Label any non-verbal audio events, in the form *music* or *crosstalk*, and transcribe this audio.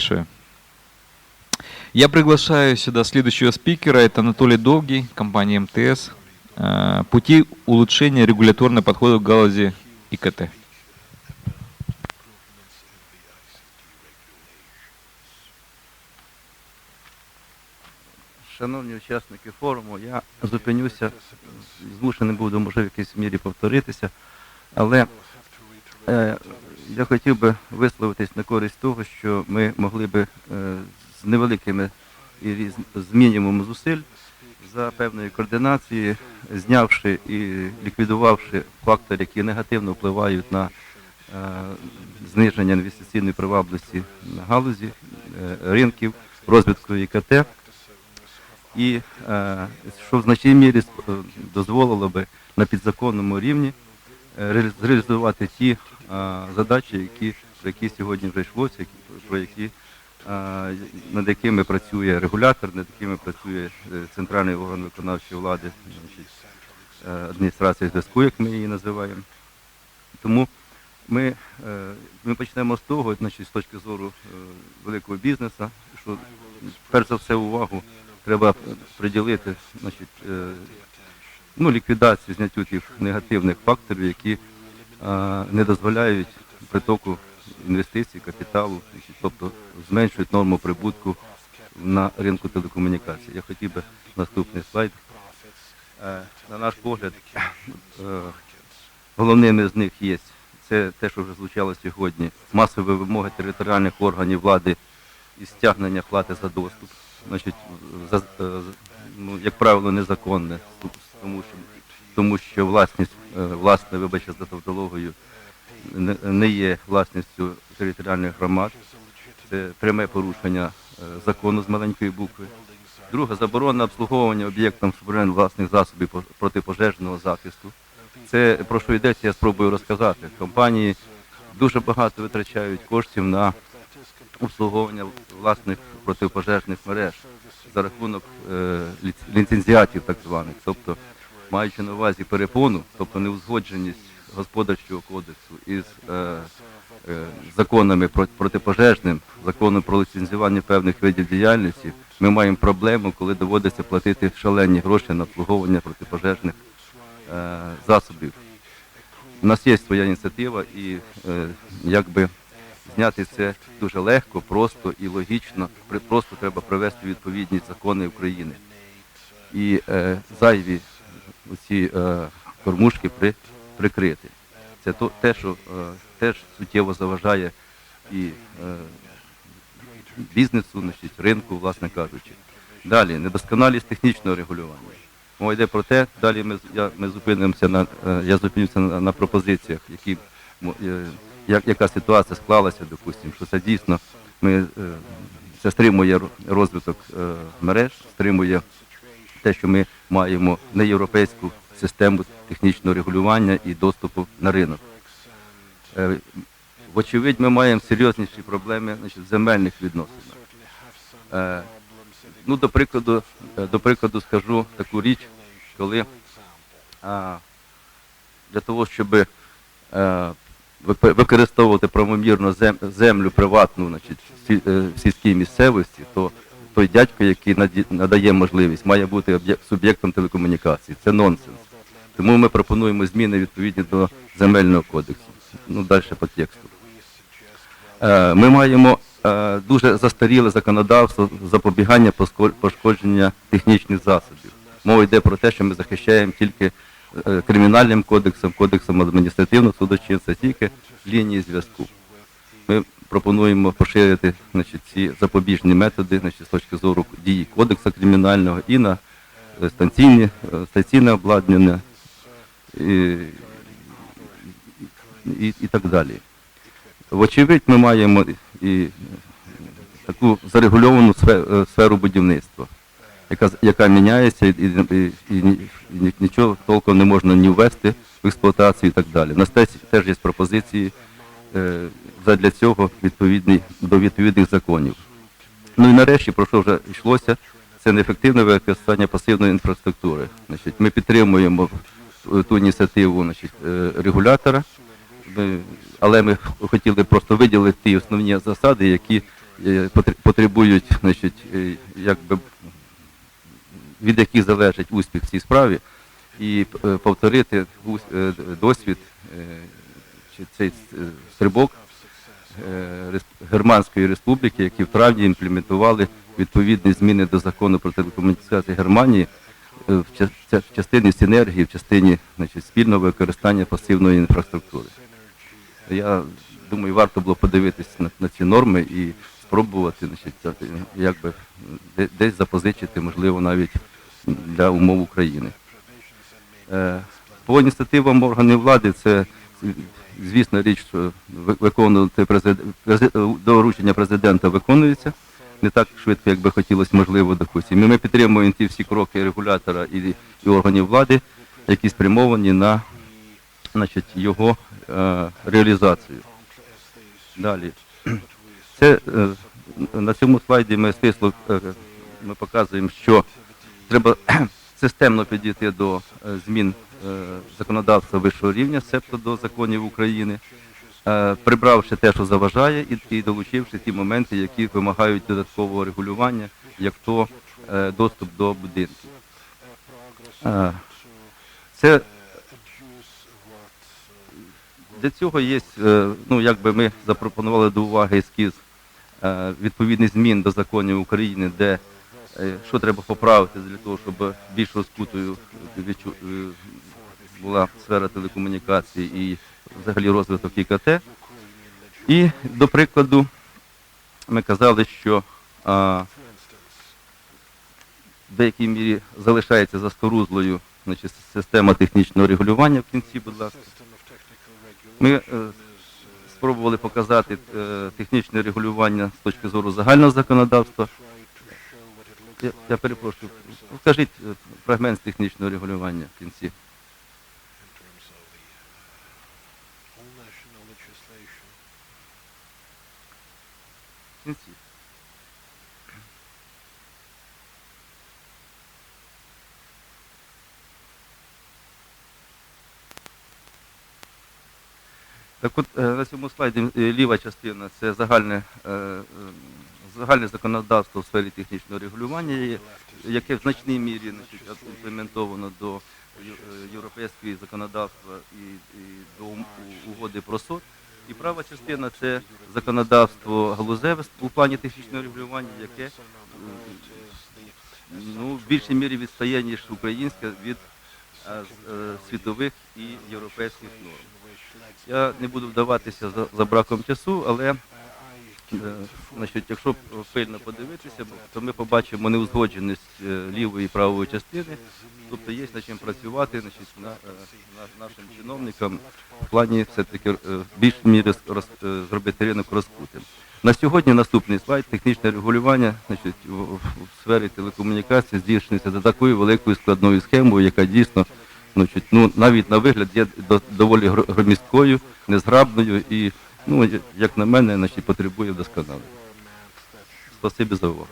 большое. Я приглашаю сюда следующего спикера. Это Анатолий Долгий, компания МТС. Э, Пути улучшения регуляторных подходов в галузі ИКТ. Шановні учасники форуму, я зупинюся, змушений буду, може, в якійсь мірі повторитися, але е, я хотів би висловитись на користь того, що ми могли би е, з невеликими і різ- з мінімумом зусиль за певної координації, знявши і ліквідувавши фактори, які негативно впливають на е, зниження інвестиційної привабливості галузі, е, ринків, розвитку ІКТ. І що в значній мірі дозволило би на підзаконному рівні реалізувати ті е, задачі, які, про які сьогодні вже йшлося, про які, е, над якими працює регулятор, над якими працює е, центральний орган виконавчої влади, е, адміністрація зв'язку, як ми її називаємо. Тому ми, е, ми почнемо з того, значить, з точки зору е, великого бізнесу, що перш за все увагу треба приділити значить, е, ну, ліквідацію зняттю тих негативних факторів, які е, не дозволяють притоку інвестицій, капіталу, тобто зменшують норму прибутку на ринку телекомунікацій. Я хотів би наступний слайд. Е, На наш погляд, е, головними з них є це те, що вже звучало сьогодні, масові вимоги територіальних органів влади і стягнення плати за доступ. Значить, за, е, ну, як правило, незаконне, тому що, тому що власність, е, власне, вибачте за тавтологію, не, є власністю територіальних громад. Це пряме порушення е, закону з маленької букви. Друге, заборона обслуговування об'єктам суборенних власних засобів протипожежного захисту. Це про що йдеться, я спробую розказати. Компанії дуже багато витрачають коштів на обслуговування власних протипожежних мереж за рахунок е, ліцензіатів так званих, тобто маючи на увазі перепону, тобто неузгодженість господарчого кодексу із е, е, законами протипожежним, законом про ліцензування певних видів діяльності, ми маємо проблему, коли доводиться платити шалені гроші на обслуговування протипожежних засобів. У нас є своя ініціатива, і якби зняти це дуже легко, просто і логічно. Просто треба привести відповідні закони України. І е, зайві оці е, кормушки при, прикрити. Це то, те, що е, теж суттєво заважає і е, бізнесу, значить, ринку, власне кажучи. Далі, недосконалість технічного регулювання. Мова йде про те, далі ми, я, ми зупинимося на, е, я зупинюся на, на пропозиціях, які, е, як, яка ситуація склалася, допустимо, що це дійсно ми, е, це стримує розвиток е, мереж, стримує те, що ми маємо неєвропейську систему технічного регулювання і доступу на ринок. Е, Вочевидь, ми маємо серйозніші проблеми значить, в земельних відносинах. Ну, до прикладу, до прикладу скажу таку річ, коли для того, щоб використовувати правомірно зем- землю приватну значить, е, в сільській місцевості, то той дядько, який надає можливість, має бути суб'єктом телекомунікації. Це нонсенс. Тому ми пропонуємо зміни відповідні до земельного кодексу. Ну, далі по тексту. Е, Ми маємо е, дуже застаріле законодавство запобігання пошкодження технічних засобів. Мова йде про те, що ми захищаємо тільки кримінальним кодексом, кодексом адміністративного судочинства, тільки лінії зв'язку. Ми пропонуємо поширити значить, ці запобіжні методи значить, з точки зору дії кодексу кримінального і на е, станційні, е, станційне обладнання і, і, і так далі. Вочевидь, ми маємо і таку зарегульовану е, сферу будівництва, яка, яка міняється і, і, і, і ні- нічого толком не можна ні ввести в експлуатацію і так далі. У нас теж, є пропозиції е, задля цього відповідні, до відповідних законів. Ну і нарешті, про що вже йшлося, це неефективне використання пасивної інфраструктури. Значить, ми підтримуємо ту ініціативу значить, е, регулятора, ми- але ми хотіли просто виділити ті основні засади, які е, потребують, значить, е, якби, від яких залежить успіх в цій справі, і е, повторити е, досвід е, чи цей стрибок Германської республіки, які в травні імплементували відповідні зміни до закону про телекомунікації Германії в ча- частині синергії, в частині значить, спільного використання пасивної інфраструктури. Я думаю, варто було подивитися на, на ці норми і спробувати значить, якби, де- десь запозичити, можливо, навіть для умов України. Е, По ініціативам органів влади це, звісно, річ, що ви- виконувати президент, доручення президента виконується не так швидко, як би хотілося, можливо, допустимо. Ми підтримуємо ті всі кроки регулятора і, і органів влади, які спрямовані на значить, його е, реалізацію. Далі. Це, е, на цьому слайді ми стисло е, ми показуємо, що треба *clears throat* системно підійти до е, змін е, законодавства вищого рівня, себто до законів України, е, прибравши те, що заважає, і, долучивши ті моменти, які вимагають додаткового регулювання, як то доступ до будинків. Це для цього є, ну якби ми запропонували до уваги ескіз відповідних змін до законів України, де що треба поправити для того, щоб більш розкутою відчу- е, була сфера телекомунікацій і взагалі розвиток ІКТ. І, до прикладу, ми казали, що а, в деякій мірі залишається засторузлою значить, система технічного регулювання в кінці, будь ласка. Ми е, спробували показати е, технічне регулювання з точки зору загального законодавства. Я, я перепрошую, покажіть е, фрагмент з технічного регулювання в кінці. Так от е, на цьому слайді е, ліва частина це загальне, загальне законодавство в сфері технічного регулювання, яке в значній мірі імплементовано до е, європейського законодавства і, і до угоди про СОД. І права частина це законодавство галузеве у плані технічного регулювання, яке ну, в більшій мірі відстає, ніж українське від е, е, світових і європейських норм. Я не буду вдаватися за, за браком часу, але значить, якщо пильно подивитися, то ми побачимо неузгодженість е, лівої і правої частини, тобто є над чим працювати значить, на, е, на, нашим чиновникам в плані все-таки е, в мірі роз, е, зробити ринок розкутим. На сьогодні наступний слайд технічне регулювання значить, в, сфері телекомунікацій здійснюється за такою великою складною схемою, яка дійсно значить, ну, навіть на вигляд є до- доволі гро- громісткою, незграбною і, ну, як на мене, значить, потребує вдосконалення. Спасибі за увагу.